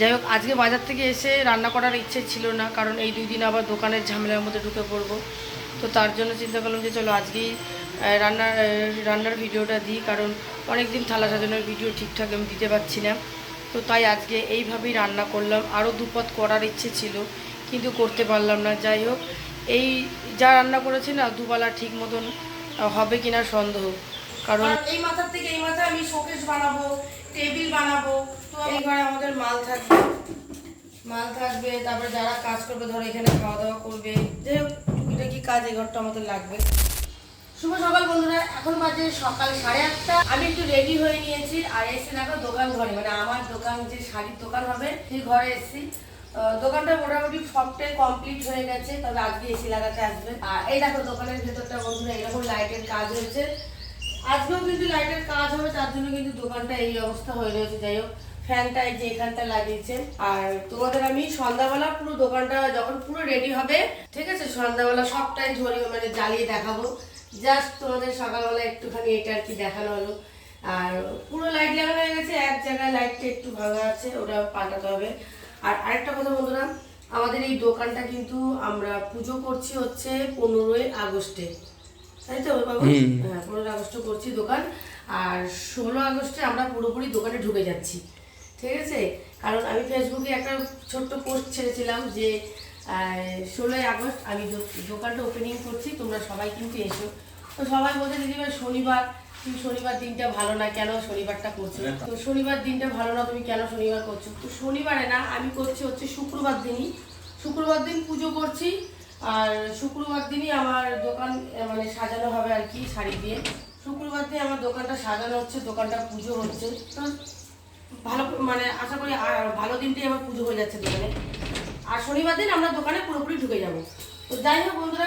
যাই হোক আজকে বাজার থেকে এসে রান্না করার ইচ্ছে ছিল না কারণ এই দুই দিন আবার দোকানের ঝামেলার মধ্যে ঢুকে পড়ব। তো তার জন্য চিন্তা করলাম যে চলো আজকেই আহ, রান্নার ভিডিওটা দিই কারণ অনেক দিন থালা সাজানোর ভিডিও ঠিকঠাক আমি দিতে পারছি না। তো তাই আজকে এইভাবেই রান্না করলাম। আরও দুপদ করার ইচ্ছে ছিল কিন্তু করতে পারলাম না। যাই হোক এই যা রান্না করেছি না দুবেলা ঠিক মতন হবে কিনা সন্দেহ। কারণ এই মাথার থেকে এই মাথা আমি শোকেস বানাবো টেবিল বানাবো তো এই ঘরে আমাদের মাল থাকবে। মাল থাকবে তারপরে যারা কাজ করবে ধরো এখানে খাওয়া দাওয়া করবে হোক টুকিটাকি কাজ এই ঘরটা আমাদের লাগবে। শুভ সকাল বন্ধুরা এখন বাজে সকাল সাড়ে আটটা। আমি একটু রেডি হয়ে নিয়েছি আর এসে দেখো দোকান ঘরে মানে আমার দোকান যে শাড়ির দোকান হবে সেই ঘরে এসেছি। দোকানটা মোটামুটি সবটাই কমপ্লিট হয়ে গেছে তবে আজকে এসি লাগাতে আসবে। আর এই দেখো দোকানের ভেতরটা বন্ধুরা এরকম লাইটের কাজ হয়েছে। আজকেও কিন্তু লাইটের কাজ হবে, তার জন্য কিন্তু দোকানটা এই অবস্থা হয়ে রয়েছে। যাই হোক ফ্যানটা এই যে এখানটা লাগিয়েছে। আর তোমাদের আমি সন্ধ্যাবেলা পুরো দোকানটা যখন পুরো রেডি হবে, ঠিক আছে, সন্ধ্যাবেলা সবটাই ঝরিয়ে মানে জ্বালিয়ে দেখাবো। জাস্ট তোমাদের সকালবেলা একটুখানি এটা আর কি দেখানো হলো। আর পুরো লাইট লাগানো হয়ে গেছে, এক জায়গায় লাইটটা একটু ভাঙা আছে, ওটা পাল্টাতে হবে। আর আরেকটা কথা বন্ধুরা, আমাদের এই দোকানটা কিন্তু আমরা পুজো করছি হচ্ছে পনেরোই আগস্টে। তাই তো বাবু হ্যাঁ পনেরো আগস্ট করছি দোকান আর ষোলো আগস্টে আমরা পুরোপুরি দোকানে ঢুকে যাচ্ছি। ঠিক আছে? কারণ আমি ফেসবুকে একটা ছোট্ট পোস্ট ছেড়েছিলাম যে ষোলোই আগস্ট আমি দোকানটা ওপেনিং করছি তোমরা সবাই কিন্তু এসো। তো সবাই বলছে দিদিভাই শনিবার তুমি শনিবার দিনটা ভালো না কেন? শনিবারটা করছ। তো শনিবার দিনটা ভালো না তুমি কেন শনিবার করছ? তো শনিবারে না আমি করছি হচ্ছে শুক্রবার দিনই। শুক্রবার দিন পুজো করছি আর শুক্রবার দিনই আমার দোকান মানে সাজানো হবে আর কি শাড়ি দিয়ে। শুক্রবার দিন আমার দোকানটা সাজানো হচ্ছে, দোকানটা পুজো হচ্ছে। তো ভালো মানে আশা করি ভালো দিনটাই আমার পুজো হয়ে যাচ্ছে দোকানে। আর শনিবার দিন আমরা দোকানে পুরোপুরি ঢুকে যাব। তো যাই হোক বন্ধুরা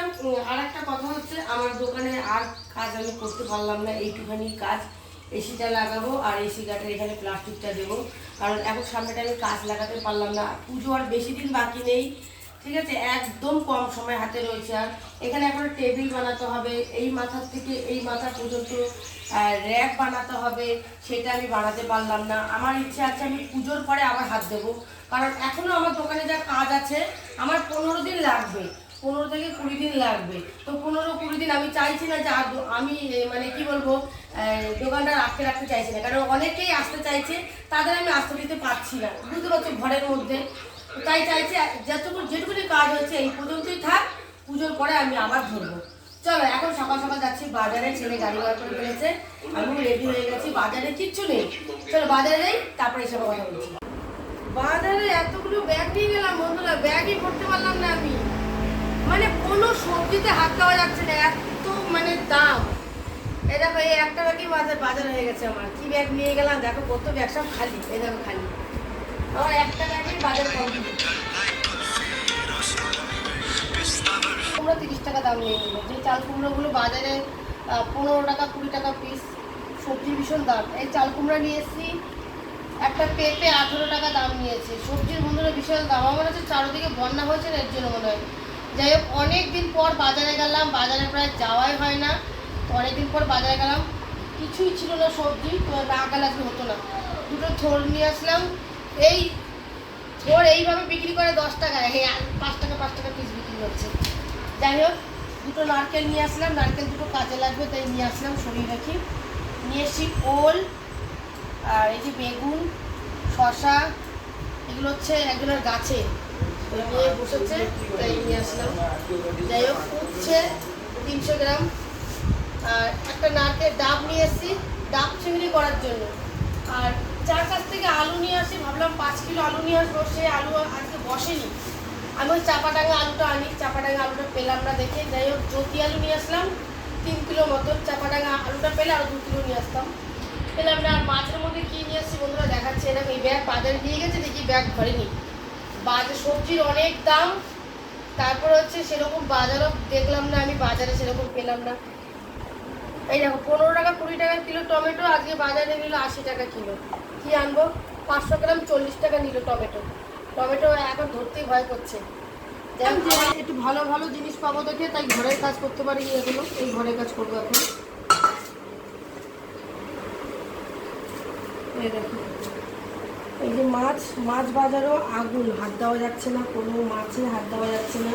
আর একটা কথা হচ্ছে, আমার দোকানে আর কাজ আমি করতে পারলাম না এইটুখানি কাজ এসিটা লাগাবো আর এসি গাটের এখানে প্লাস্টিকটা দেবো। কারণ এখন সামনেটা আমি কাজ লাগাতে পারলাম না। পুজো আর বেশি দিন বাকি নেই। ঠিক আছে? একদম কম সময় হাতে রয়েছে আর। এখানে এখন টেবিল বানাতে হবে, এই মাথার থেকে এই মাথা পর্যন্ত র্যাক বানাতে হবে, সেটা আমি বানাতে পারলাম না। আমার ইচ্ছে আছে আমি পুজোর পরে আবার হাত দেবো। কারণ এখনও আমার দোকানে যা কাজ আছে, আমার পনেরো দিন লাগবে। পনেরো থেকে কুড়ি দিন লাগবে। তো পনেরো কুড়ি দিন আমি চাইছি না যে আমি মানে কি বলব দোকানটা রাখতে রাখতে চাইছি না। কারণ অনেকেই আসতে চাইছে, তাদের আমি আসতে দিতে পারছি না। বুঝতে পারছি ঘরের মধ্যে। তাই চাইছে যতটুকু যেটুকুনি কাজ হচ্ছে এই পর্যন্তই থাক। পুজোর পরে আমি আবার ধরবো। চলো, এখন সকাল সকাল যাচ্ছি বাজারে, ছেলে গাড়ি বার করে ফেলেছে। আমি রেডি হয়ে গেছি, বাজারে কিচ্ছু নেই। চলো, বাজারে তারপরে এসব কথা বলছি। বাজারে এতগুলো ব্যাগ নিয়ে গেলাম বন্ধুরা ব্যাগই করতে পারলাম না আমি। মানে কোনো সবজিতে হাত দেওয়া যাচ্ছে না, এত মানে দাম। এই দেখো, এই একটা ব্যাগই বাজার বাজার হয়ে গেছে আমার। কি ব্যাগ নিয়ে গেলাম? দেখো, কত ব্যাগ সব খালি। এই দেখো, খালি। আমার একটা বাজার কমপ্লিট কুমড়ো তিরিশ টাকা দাম নিয়ে নিল। যে চাল কুমড়োগুলো বাজারে পনেরো টাকা, কুড়ি টাকা পিস সবজি ভীষণ দাম। এই চাল কুমড়া নিয়ে এসেছি, একটা পেঁপে আঠেরো টাকা দাম নিয়েছে। সবজির বন্ধুরা বিশাল দাম। আমার মনে হচ্ছে চারোদিকে বন্যা হয়েছে এর জন্য মনে হয়। যাই হোক অনেক দিন পর বাজারে গেলাম। বাজারে প্রায় যাওয়াই হয় না। তো অনেক দিন পর বাজারে গেলাম। কিছুই ছিল না সবজি, তো না গেলে হতো না। দুটো থোর নিয়ে আসলাম। এই থোর এইভাবে বিক্রি করে দশ টাকায় হ্যাঁ পাঁচ টাকা পাঁচ টাকা পিস বিক্রি করছে যাই হোক, দুটো নারকেল নিয়ে আসলাম, নারকেল দুটো কাজে লাগবে, তাই নিয়ে আসলাম সরিয়ে রাখি। নিয়ে এসছি ওল, আর এই যে বেগুন শশা এগুলো হচ্ছে একজনের গাছে। নিয়ে বসেছে, তাই নিয়ে আসলাম। যাই হোক উচ্ছে তিনশো গ্রাম। আর একটা নারকেল ডাব নিয়ে এসেছি, ডাব চিংড়ি করার জন্য। আর আলু নিয়ে আসি, ভাবলাম পাঁচ কিলো আলু নিয়ে আসব সে আলু আজকে বসেনি। আমি ওই চাপাডাঙ্গা আলুটা আনি, চাপাডাঙ্গা আলুটা পেলাম না দেখে, যাই হোক, জ্যোতি আলু নিয়ে আসলাম, তিন কিলো মতন চাপাডাঙ্গা আলুটা পেলে আরও দু কিলো নিয়ে আসতাম। পেলাম না, আর মাছের মধ্যে কী নিয়ে আসছি বন্ধুরা দেখাচ্ছে, এরকম এই ব্যাগ বাজারে নিয়ে গেছে, দেখি ব্যাগ ভরেনি বাজার সবজির অনেক দাম, তারপর হচ্ছে সেরকম বাজারও দেখলাম না, আমি বাজারে সেরকম পেলাম না। এই দেখো, পনেরো টাকা কুড়ি টাকা কিলো টমেটো, আজকে বাজারে নিল আশি টাকা কিলো। কি আনব? পাঁচশো গ্রাম চল্লিশ টাকা নিল টমেটো। টমেটো এখন ধরতেই ভয় করছে। একটু ভালো ভালো জিনিস পাবো দেখে তাই ঘরের কাজ করতে পারি এগুলো এই ঘরের কাজ করব এখন। এই এই যে মাছ মাছ বাজারও আগুন হাত দেওয়া যাচ্ছে না কোনো মাছে হাত দেওয়া যাচ্ছে না।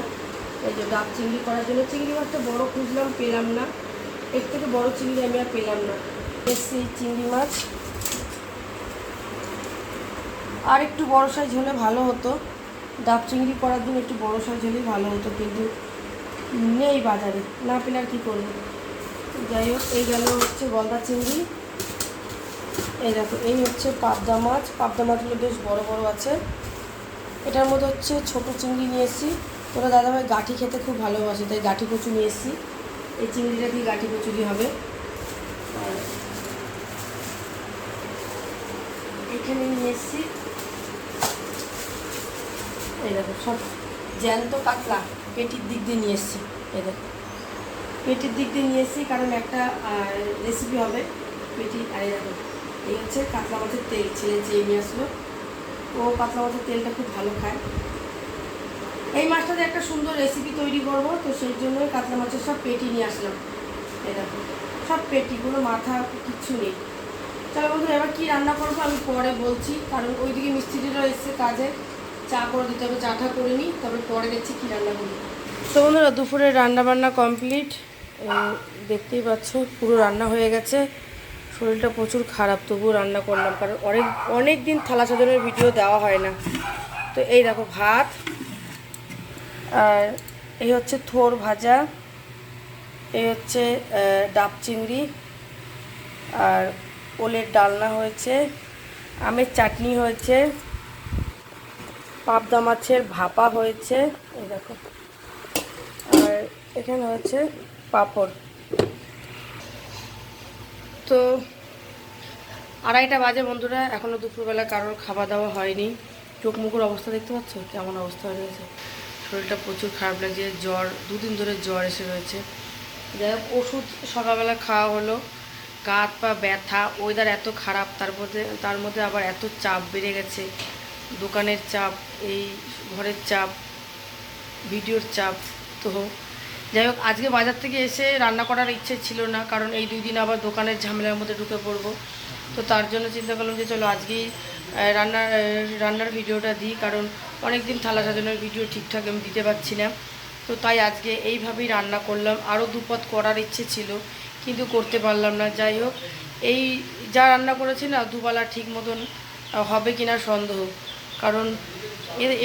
এই যে ডাব চিংড়ি করার জন্য চিংড়ি মাছটা বড় খুঁজলাম পেলাম না। এর থেকে বড় চিংড়ি আমি আর পেলাম না। এসছি চিংড়ি মাছ। আর একটু বড় সাইজ হলে ভালো হতো। ডাব চিংড়ি করার জন্য একটু বড় সাইজ হলেই ভালো হতো, কিন্তু নেই বাজারে, না পেলে আর কী করব? যাই হোক, এই গেল হচ্ছে গলদা চিংড়ি। এই দেখো, এই হচ্ছে পাবদা মাছ। পাবদা মাছগুলো বেশ বড় বড় আছে। এটার মধ্যে হচ্ছে ছোট চিংড়ি নিয়ে এসেছি। তোরা দাদাভাই গাঠি খেতে খুব ভালোবাসে, তাই গাঠি কচু নিয়ে এসেছি। এই চিংড়িটা দিয়ে গাঠি কচুরি হবে। এখানে নিয়ে এসেছি এই দেখো সব জ্যান্ত কাতলা পেটির দিক দিয়ে নিয়ে এসেছি, এই দেখো। পেটির দিক দিয়ে নিয়ে এসেছি কারণ একটা রেসিপি হবে পেটি, আর এই দেখো, এই হচ্ছে কাতলা মাছের তেল, ছেলে চেয়ে নিয়ে আসলো। ও কাতলা মাছের তেলটা খুব ভালো খায়। এই মাছটাতে একটা সুন্দর রেসিপি তৈরি করব, তো সেই জন্যই কাতলা মাছের সব পেটি নিয়ে আসলাম, এই দেখো। সব পেটি কোনো মাথা কিচ্ছু নেই। চলো বন্ধু এবার কী রান্না করব আমি পরে বলছি, কারণ ওইদিকে মিস্ত্রিরা এসছে কাজে। চা করে দিতে হবে চাটা করে নিই তবে পরে দেখছি কী রান্না করি। তো বন্ধুরা, দুপুরে রান্না কমপ্লিট। দেখতেই পাচ্ছ, পুরো রান্না হয়ে গেছে। শরীরটা প্রচুর খারাপ, তবুও রান্না করলাম, কারণ অনেক অনেক দিন থালা সাজানোর ভিডিও দেওয়া হয় না। তো এই দেখো ভাত, আর এই হচ্ছে থোর ভাজা, এই হচ্ছে ডাব চিংড়ি, আর ওলের ডালনা হয়েছে, আমের চাটনি হয়েছে। পাবদা মাছের ভাপা হয়েছে, এই দেখো। আর এখানে হচ্ছে পাপড়। তো আড়াইটা বাজে বন্ধুরা এখনও দুপুরবেলা কারোর খাওয়া দাওয়া হয়নি। চোখ মুখের অবস্থা দেখতে পাচ্ছ? কেমন অবস্থা হয়ে রয়েছে? শরীরটা প্রচুর খারাপ লাগছে, জ্বর, দুদিন ধরে জ্বর এসে রয়েছে। যাই হোক, ওষুধ সকালবেলা খাওয়া হলো। গা হাত পা ব্যথা ওয়েদার এত খারাপ, তার মধ্যে তার মধ্যে আবার এত চাপ বেড়ে গেছে। দোকানের চাপ, এই ঘরের চাপ, ভিডিওর চাপ তো যাই হোক, আজকে বাজার থেকে এসে রান্না করার ইচ্ছে ছিল না, কারণ এই দুই দিন আবার দোকানের ঝামেলার মধ্যে ঢুকে পড়ব। তো তার জন্য চিন্তা করলাম যে চলো আজকেই রান্নার রান্নার ভিডিওটা দিই, কারণ অনেক দিন থালা সাজানোর ভিডিও ঠিকঠাক আমি দিতে পারছি না। তো তাই আজকে এইভাবেই রান্না করলাম, আরও দুপদ করার ইচ্ছে ছিল, কিন্তু করতে পারলাম না। যাই হোক, এই যা রান্না করেছি না, দুবেলা ঠিক মতন হবে কিনা সন্দেহ। কারণ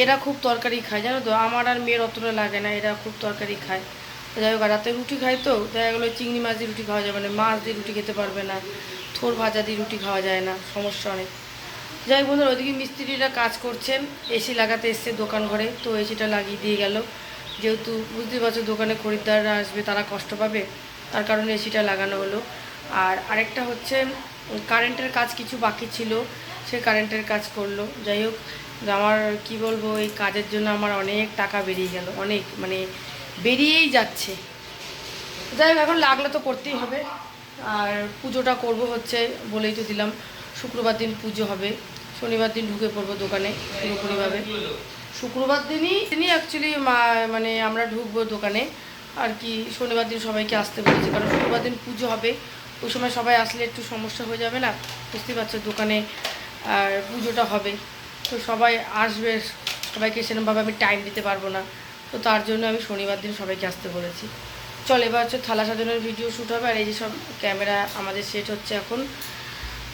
এরা খুব তরকারি খায়, জানো তো? আমার আর মেয়ের অতটা লাগে না, এরা খুব তরকারি খায়। যাই হোক রাতে রুটি খায় তো? দেখা গেলো চিংড়ি মাছ দিয়ে রুটি খাওয়া যাবে না, মাছ দিয়ে রুটি খেতে পারবে না, থোর ভাজা দিয়ে রুটি খাওয়া যায় না, সমস্যা অনেক যাই হোক বন্ধুরা, ওইদিকে মিস্ত্রিরা কাজ করছেন, এসি লাগাতে এসছে দোকান ঘরে, তো এসিটা লাগিয়ে দিয়ে গেল। যেহেতু বুঝতেই পারছ দোকানে খরিদ্দাররা আসবে, তারা কষ্ট পাবে, তার কারণে এসিটা লাগানো হলো। আর আরেকটা হচ্ছে কারেন্টের কাজ কিছু বাকি ছিল, সে কারেন্টের কাজ করল। যাই হোক আমার, কি বলব, এই কাজের জন্য আমার অনেক টাকা বেরিয়ে গেল, অনেক মানে বেরিয়েই যাচ্ছে। যাই হোক, এখন লাগলে তো করতেই হবে। আর পুজোটা করব হচ্ছে বলেই তো দিলাম, শুক্রবার দিন পুজো হবে। শনিবার দিন ঢুকে পড়ব দোকানে পুরোপুরিভাবে। শুক্রবার দিনই দিনই অ্যাকচুয়ালি মানে আমরা ঢুকবো দোকানে। আর কি, শনিবার দিন সবাইকে আসতে বলেছি, কারণ শুক্রবার দিন পুজো হবে। ওই সময় সবাই আসলে একটু সমস্যা হয়ে যাবে না? বুঝতেই পারছ, দোকানে আর পুজোটা হবে। তো সবাই আসবে সবাইকে সেরকমভাবে আমি টাইম দিতে পারব না। তো তার জন্য আমি শনিবার দিন সবাইকে আসতে বলেছি। চল এবার হচ্ছে থালা সাজানোর ভিডিও শ্যুট হবে আর এই যে সব ক্যামেরা আমাদের সেট হচ্ছে এখন।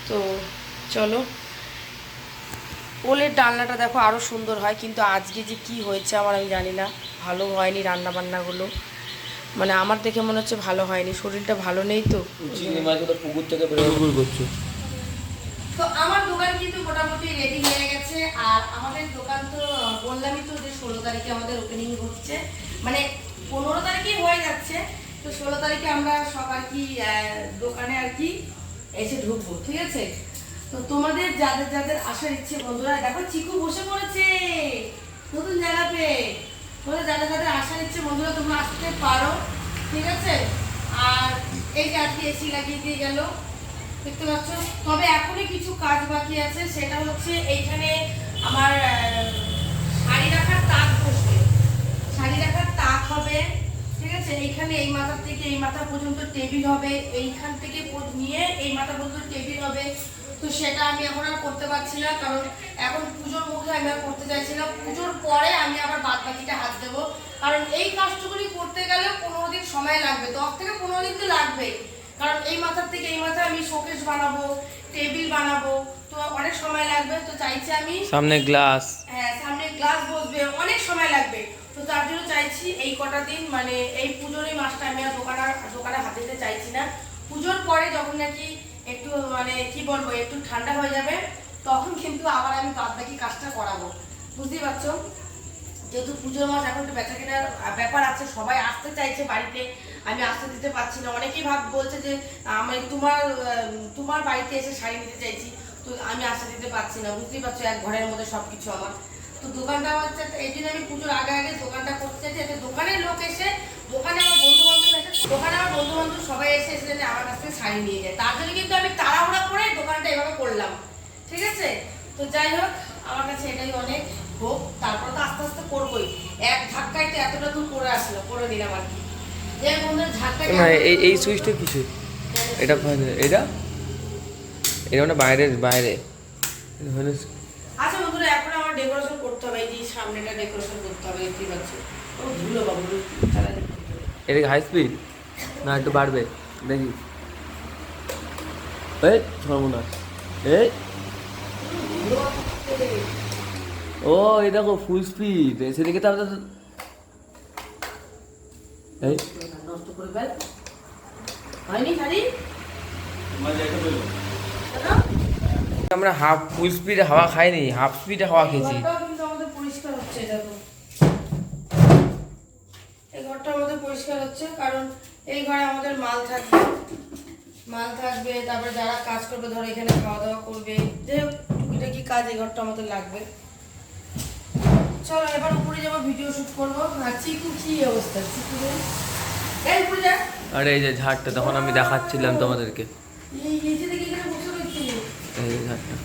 তো চলো। ওলের ডালনাটা দেখো আরও সুন্দর হয় কিন্তু আজকে যে কি হয়েছে আমার আমি জানি না। ভালো হয়নি রান্না বান্নাগুলো মানে আমার দেখে মনে হচ্ছে ভালো হয়নি শরীরটা ভালো নেই তো। পুকুর থেকে করছ। দোকান কিন্তু মোটামুটি রেডি হয়ে গেছে। আর আমাদের দোকান তো, বললামই তো যে ষোলো তারিখে আমাদের ওপেনিং হচ্ছে। মানে পনেরো তারিখেই হয়ে যাচ্ছে। তো ষোলো তারিখে আমরা সব আর কি দোকানে আর কি এসে ঢুকবো, ঠিক আছে? তো তোমাদের যাদের যাদের আসার ইচ্ছে, বন্ধুরা, দেখো চিকু বসে পড়েছে। নতুন জায়গা পেয়ে তোমাদের যাদের যাদের আসার ইচ্ছে, বন্ধুরা, তোমরা আসতে পারো, ঠিক আছে? আর এই যে আজকে এসি লাগিয়ে দিয়ে গেল। দেখতে পাচ্ছ? তবে এখনই কিছু কাজ বাকি আছে। সেটা হচ্ছে এইখানে আমার শাড়ি রাখার তাক বসবে। শাড়ি রাখার তাক হবে, ঠিক আছে? এইখানে এই মাথা থেকে এই মাথা পর্যন্ত টেবিল হবে। এইখান থেকে নিয়ে এই মাথা পর্যন্ত টেবিল হবে। তো সেটা আমি এখন আর করতে পারছি না, কারণ এখন পুজোর মুখে আমি আর করতে চাইছি না। পুজোর পরে আমি আবার বাদ বাকিটা হাত দেবো। কারণ এই কাজটুকুনি করতে গেলে পনেরো দিন সময় লাগবে। দশ থেকে পনেরো দিন তো লাগবেই। কারণ এই মাথার থেকে এই মাথায় আমি শোকেস বানাবো টেবিল বানাবো তো অনেক সময় লাগবে তো চাইছি আমি সামনে গ্লাস হ্যাঁ সামনে গ্লাস বসবে অনেক সময় লাগবে। তো তার জন্য চাইছি এই কটা দিন মানে এই পুজোর এই মাসটা আমি আর দোকানে দোকানে হাতে দিতে চাইছি না। পুজোর পরে যখন নাকি একটু মানে কি বলব একটু ঠান্ডা হয়ে যাবে তখন কিন্তু আবার আমি বাদ বাকি কাজটা করাবো। বুঝতেই পারছ? যেহেতু পুজোর মাস এখন একটু বেচা কেনার ব্যাপার আছে সবাই আসতে চাইছে বাড়িতে আমি আসতে দিতে পারছি না। অনেকেই ভাব, বলছে যে, আমি তোমার তোমার বাড়িতে এসে শাড়ি নিতে চাইছি, তো আমি আসতে দিতে পারছি না। বুঝতেই পারছ, এক ঘরের মধ্যে সব কিছু আমার। তো দোকানটা হচ্ছে, এই জন্য আমি পুজোর আগে আগে দোকানটা করতে চাইছি, যাতে দোকানের লোক এসে, দোকানে আমার বন্ধু বান্ধব এসে, দোকানে আমার বন্ধু বান্ধব সবাই এসে এসে যাতে আমার কাছ থেকে শাড়ি নিয়ে যায়। তার জন্য কিন্তু আমি তাড়াহুড়া করে দোকানটা এভাবে করলাম। ঠিক আছে? তো যাই হোক, আমার কাছে এটাই অনেক হোক। তারপর তো আস্তে আস্তে করবোই। এক ধাক্কায় তো এতটা দূর করে আসলো, করে নিলাম আর কি। না এই এই সুইচটা কিছু এটা এটা? এটা মানে বাইরের বাইরে। এটা আচ্ছা বন্ধুরা এখন আমার ডেকোরেশন করতে হবে। এই যে সামনেটা ডেকোরেশন করতে হবে দেখতেই পাচ্ছি। ও ধুলো বাবু এটা হাই স্পিড না একটু বাড়বে। দেখি। এই সর্বনাশ। এই। ও এই দেখো ফুল স্পিড সেদিকে তো এই। ফেল হয়নি শাড়ি আমরা হাফ ফুল স্পিডে হাওয়া খাইনি হাফ স্পিডে হাওয়া খেয়েছি। পরিষ্কার হচ্ছে এই ঘরটা আমাদের পরিষ্কার হচ্ছে কারণ এই ঘরে আমাদের মাল থাকবে। মাল থাকবে তারপরে যারা কাজ করবে ধরো এখানে খাওয়া দাওয়া করবে। যে টুকিটাকি কাজ এই ঘরটা আমাদের লাগবে। চলো এবার উপরে যাব ভিডিও শুট করব। আর চিকু কি অবস্থা? আরে এই যে ঝাড়টা তখন আমি দেখাচ্ছিলাম তোমাদেরকে। এই ঝাড়টা।